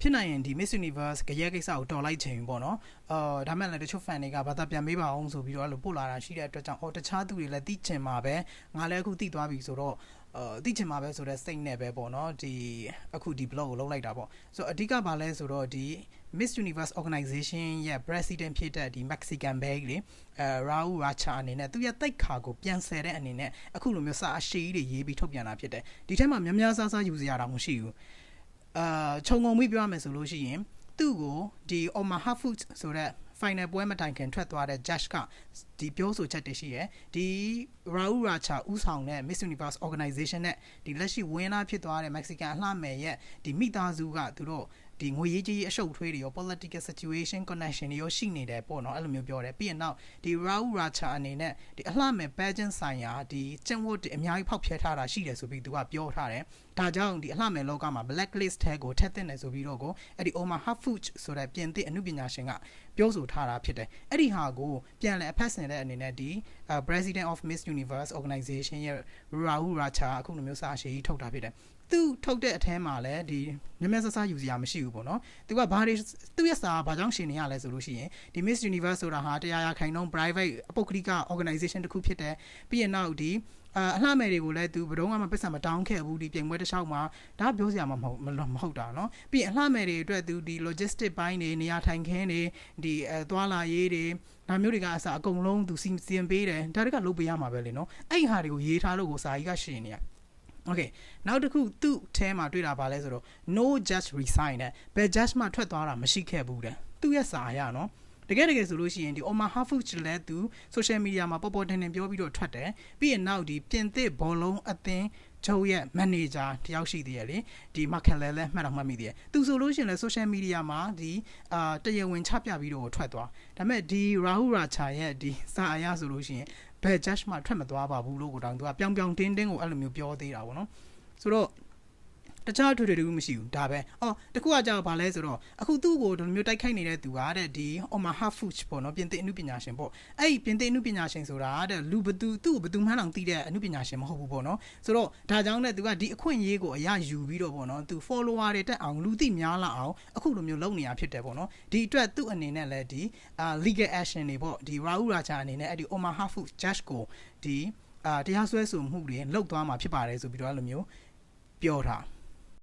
ဖြစ်နိုင်ရင်ဒီ Miss Universe ကြရဲကိစ္စကိုတော်လိုက်ချင်ပေါ့နော်အာဒါမှလည်းတချို့ fan တွေကဘာသာပြန်မေးပါအောင်ဆိုပြီးတော့အဲ့လိုပို့လာတာရှိတဲ့အတွက်ကြောင့်အော်တခြားသူတွေလည်းသိချင်မှာပဲငါလည်းအခုသိသွားပြီဆိုတော့အာသိချင်မှာပဲဆိုတော့စိတ်နဲ့ပဲပေါ့နော်ဒီအခုဒီ blog ကိုလုပ်လိုက်တာပေါ့ဆိုတော့အဓိကဘာလဲဆိုတော့ဒီ Miss Universe Organization ရဲ့ president ဖြစ်တဲ့ဒီ Mexican bag လေအဲ Raul Racha အနေနဲ့သူရဲ့တိတ်ခါကိုပြန်ဆယ်တဲ့အနေနဲ့အခုလိုမျိုးစာအရှိကြီးတွေရေးပြီးထုတ်ပြန်တာဖြစ်တယ်ဒီထဲမှာများများဆဆယူစရာတော့မရှိဘူး အာခြုံငုံပြီးပြောရမယ်ဆိုလို့ရှိရင်သူ့ကိုဒီ Omaha Foods ဆိုတဲ့ final ပွဲမတိုင်ခင်ထွက်သွားတဲ့ judge ကဒီပြောဆိုချက်တွေရှိရယ်ဒီ Raul Racha ဥဆောင်တဲ့ Miss Universe Organization နဲ့ဒီလက်ရှိ winner ဖြစ်သွားတဲ့ Mexican အလှမယ်ရဲ့ဒီမိသားစုကသူတို့ ဒီငွေရေးကြီးအရှုပ်ထွေးတွေရော political situation connection တွေရောရှိနေတယ်ပေါ့နော်အဲ့လိုမျိုးပြောတယ်ပြီးရင်နောက်ဒီ Raul Racha အနေနဲ့ဒီအလှမယ် pageant ဆိုင်ရာဒီကျင့်ဝတ်တွေအများကြီးဖောက်ဖျက်ထားတာရှိတယ်ဆိုပြီးသူကပြောထားတယ်ဒါကြောင့်ဒီအလှမယ်လောကမှာ blacklist ထဲကိုထည့်သင့်တယ်ဆိုပြီးတော့ကိုအဲ့ဒီ Omar Harfuch ဆိုတဲ့ပြင်သစ်အမှုပညာရှင်က ပြောဆိုထားတာဖြစ်တယ်အဲ့ဒီဟာကိုပြန်လည်အဖက်ဆင်တဲ့အနေနဲ့ဒီ President of Miss Universe Organization ရဲ့ Raul Racha အခုလိုမျိုးစာရှည်ကြီးထုတ်တာဖြစ်တယ်သူထုတ်တဲ့အထဲမှာလည်းဒီနည်းနည်းဆဆယူစရာမရှိဘူးပေါ့နော်သူကဘာတွေသူ့ရဲ့စာကဘာကြောင့်ရှင်နေရလဲဆိုလို့ရှိရင်ဒီ Miss Universe ဆိုတာဟာတရားရခိုင်နှုန်း private အပုဂ္ဂလိက organization တစ်ခုဖြစ်တယ်ပြီးရင်နောက်ဒီအာအလှမယ်တွေကိုလည်းသူဘယ်တော့မှပတ်စံမတောင်းခဲ့ဘူးဒီပြိုင်ပွဲတစ်လျှောက်မှာဒါပြောစရာမဟုတ်မဟုတ်တာเนาะပြီးရင်အလှမယ်တွေအတွက်သူဒီ logistic ဘိုင်းတွေနေရာထိုင်ခင်းတွေဒီအဲသွားလာရေးတွေဒါမျိုးတွေကအစအကုန်လုံးသူစီစဉ်ပေးတယ်ဒါတွေကလုပ်ပေးရမှာပဲလေเนาะအဲ့ဒီဟာတွေကိုရေးထားလို့ကိုစာကြီးကရှင်နေရ Okay နောက်တစ်ခုသူ့အဲမှာတွေ့တာပါလဲဆိုတော့ no judge resign တဲ့ဘယ် judge မှထွက်သွားတာမရှိခဲ့ဘူးတဲ့သူ့ရဲ့စာအရနော် တကယ်တကယ်ဆိုလို့ရှိရင်ဒီ Omar Harfuch လည်းသူ social media မှာပေါ်ပေါ်တင်တင်ပြောပြီးတော့ထွက်တယ်ပြီးရင်နောက်ဒီပြင်သစ်ဘောလုံးအသင်းချုပ်ရဲ့ manager တယောက်ရှိသေးရလေဒီမခက်လဲလဲမှတ်တော့မှတ်မိသေးတယ်သူဆိုလို့ရှိရင်လည်း social media မှာဒီအာတရားဝင်ချပြပြီးတော့ထွက်သွားဒါပေမဲ့ဒီ Rahul Racha ရဲ့ဒီစာအရဆိုလို့ရှိရင်ဘယ် judge မှထွက်မသွားပါဘူးလို့ကိုတောင်သူကပြောင်ပြောင်တင်းတင်းကိုအဲ့လိုမျိုးပြောသေးတာပေါ့နော်ဆိုတော့ တခြားထွေထွေတူမရှိဘူးဒါပဲအော်တခုကကြောက်ဗာလဲဆိုတော့အခုသူ့ကိုဒီလိုမျိုးတိုက်ခိုက်နေတဲ့သူကတဲ့ဒီ Omar Harfuch ပေါ့နော်ပြင်သစ်အမှုပညာရှင်ပေါ့အဲ့ဒီပြင်သစ်အမှုပညာရှင်ဆိုတာတဲ့လူဘသူသူ့ကိုဘသူမှန်းအောင်သိတဲ့အမှုပညာရှင်မဟုတ်ဘူးပေါ့နော်ဆိုတော့ဒါကြောင့်တဲ့သူကဒီအခွင့်အရေးကိုအရယူပြီးတော့ပေါ့နော်သူ follower တွေတက်အောင်လူသိများလာအောင်အခုလိုမျိုးလုပ်နေရဖြစ်တယ်ပေါ့နော်ဒီအတွက်သူ့အနေနဲ့လည်းဒီအာ legal action တွေပေါ့ဒီ Raul Racha အနေနဲ့အဲ့ဒီ Omar Harfuch judge ကိုဒီအာတရားစွဲဆိုမှုတွေလောက်သွားမှာဖြစ်ပါတယ်ဆိုပြီးတော့အဲ့လိုမျိုးပြောထား